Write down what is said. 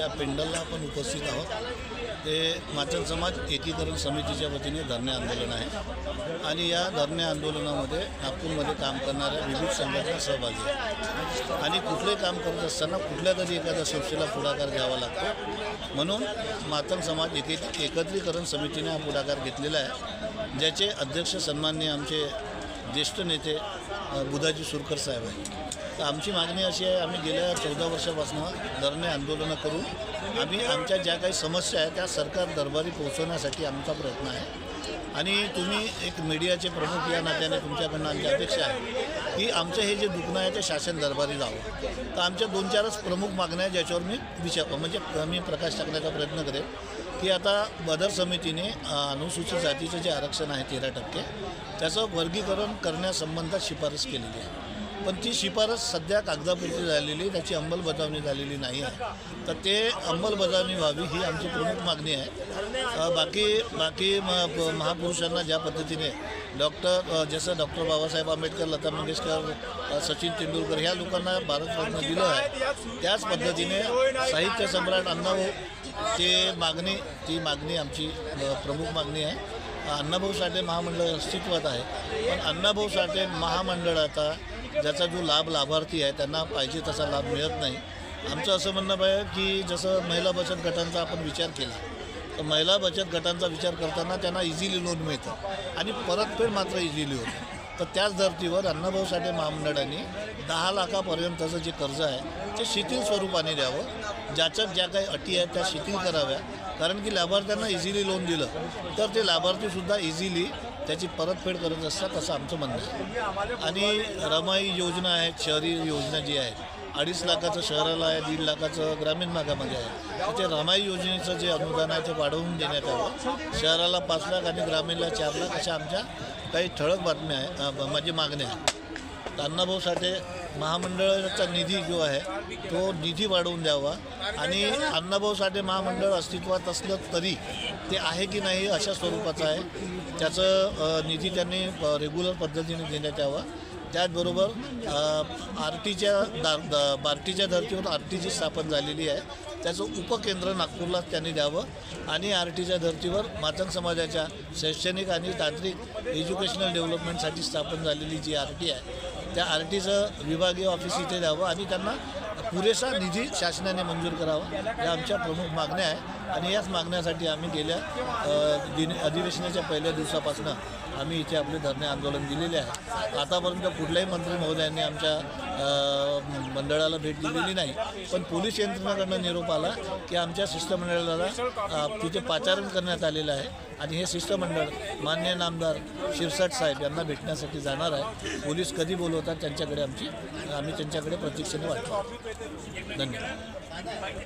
ज्या पेंडलला आपण उपस्थित आहोत. ते माचल समाज एकीकरण समितीच्या वतीने धरणे आंदोलन आहे. आणि या धरणे आंदोलनामध्ये नागपूरमध्ये काम करणाऱ्या विविध संघटना सहभागी आहेत. आणि कुठले काम करत असताना कुठल्या तरी एखाद्या संस्थेला पुढाकार घ्यावा लागतो. म्हणून मातंग समाज एके एकत्रीकरण समितीने हा पुढाकार घेतलेला आहे. ज्याचे अध्यक्ष सन्माननीय आमचे ज्येष्ठ नेते बुधाजी सुरकर साहेब आहे तर आमची मागणी अशी आहे आम्ही गेल्या चौदा वर्षापासून धरणे आंदोलनं करून आम्ही आमच्या ज्या काही समस्या आहेत त्या सरकार दरबारी पोहोचवण्यासाठी आमचा प्रयत्न आहे. आणि तुम्ही एक मीडियाचे प्रमुख या नात्याने तुमच्याकडनं आमची अपेक्षा आहे की आमचं हे जे दुखणं आहे ते शासन दरबारी जावं. तर आमच्या दोन चारच प्रमुख मागण्या आहेत ज्याच्यावर मी विचार म्हणजे मी प्रकाश टाकण्याचा प्रयत्न करेन. की आता बदर समितीने अनुसूचित जातीचं जे आरक्षण आहे तेरा टक्के त्याचं वर्गीकरण करण्यासंबंधात शिफारस केलेली आहे. पण ती शिफारस सध्या कागदापुरती झालेली त्याची अंमलबजावणी झालेली नाही आहे. तर ते अंमलबजावणी व्हावी ही आमची प्रमुख मागणी आहे. बाकी बाकी म- प- महापुरुषांना ज्या पद्धतीने डॉक्टर जसं डॉक्टर बाबासाहेब आंबेडकर लता मंगेशकर सचिन तेंडुलकर ह्या लोकांना भारतरत्न दिलं आहे. त्याच पद्धतीने साहित्य सम्राट अण्णाभाऊ ते मागणी ती मागणी आमची प्रमुख मागणी आहे. अण्णाभाऊ साठे महामंडळ अस्तित्वात आहे. पण अण्णाभाऊ साठे महामंडळाचा ज्याचा जो लाभ लाभार्थी आहे त्यांना पाहिजे तसा लाभ मिळत नाही. आमचं असं म्हणणं पाहिजे की जसं महिला बचत गटांचा आपण विचार केला तर महिला बचत गटांचा विचार करताना त्यांना इझिली लोन मिळतं. आणि परतफेड मात्र इझिली होतं. तर त्याच धर्तीवर अण्णाभाऊ साठे महामंडळाने दहा लाखापर्यंतचं जे कर्ज आहे ते शिथिल स्वरूपाने द्यावं. ज्याच्यात ज्या काही अटी आहेत त्या शिथिल कराव्या. कारण की लाभार्थ्यांना इझिली लोन दिलं तर ते लाभार्थीसुद्धा इझिली त्याची परतफेड करत असतात असं आमचं म्हणणं आहे. आणि रमाई योजना आहेत शहरी योजना जी आहेत अडीच लाखाचं शहराला आहे दीड लाखाचं ग्रामीण भागामध्ये आहे. तर ते रमाई योजनेचं जे अनुदान आहे ते वाढवून देण्यात यावं. शहराला पाच लाख आणि ग्रामीणला चार लाख अशा आमच्या काही ठळक बातम्या आहे माझी मागण्या आहे. अण्णाभाऊ साठे महामंडळाचा निधी जो आहे तो निधी वाढवून द्यावा आणि अण्णाभाऊ साठे महामंडळ अस्तित्वात असलं तरी ते आहे की नाही अशा स्वरूपाचं आहे. त्याचं निधी त्यांनी रेग्युलर पद्धतीने देण्यात यावा. त्याचबरोबर आर टीच्या दा दा- बार्टीच्या धर्तीवर आर स्थापन झालेली आहे. त्याचं उपकेंद्र नागपूरला त्यांनी द्यावं. आणि आर टीच्या धर्तीवर मातंग समाजाच्या शैक्षणिक आणि तांत्रिक एज्युकेशनल डेव्हलपमेंटसाठी स्थापन झालेली जी आर टी आहे त्या आर टीचं विभागीय ऑफिस इथे द्यावं आणि त्यांना पुरेसा निधी शासनाने मंजूर करावा या आमच्या प्रमुख मागण्या आहे. आणि याच मागण्यासाठी आम्ही गेल्या दिन अधिवेशनाच्या पहिल्या दिवसापासून आम्ही इथे आपले धरणे आंदोलन दिलेले आहे. आतापर्यंत कुठल्याही मंत्री महोदयांनी आमच्या मंडळाला भेट दिलेली नाही. पण पोलीस यंत्रणाकडनं निरोप आला की आमच्या शिष्टमंडळाला तिथे पाचारण करण्यात आलेलं आहे. आणि हे शिष्टमंडळ मान्य नामदार शिरसाट साहेब यांना भेटण्यासाठी जाणार आहे. पोलीस कधी बोलवतात त्यांच्याकडे आमची आम्ही त्यांच्याकडे प्रतीक्षेने वाटतो धन्यवाद.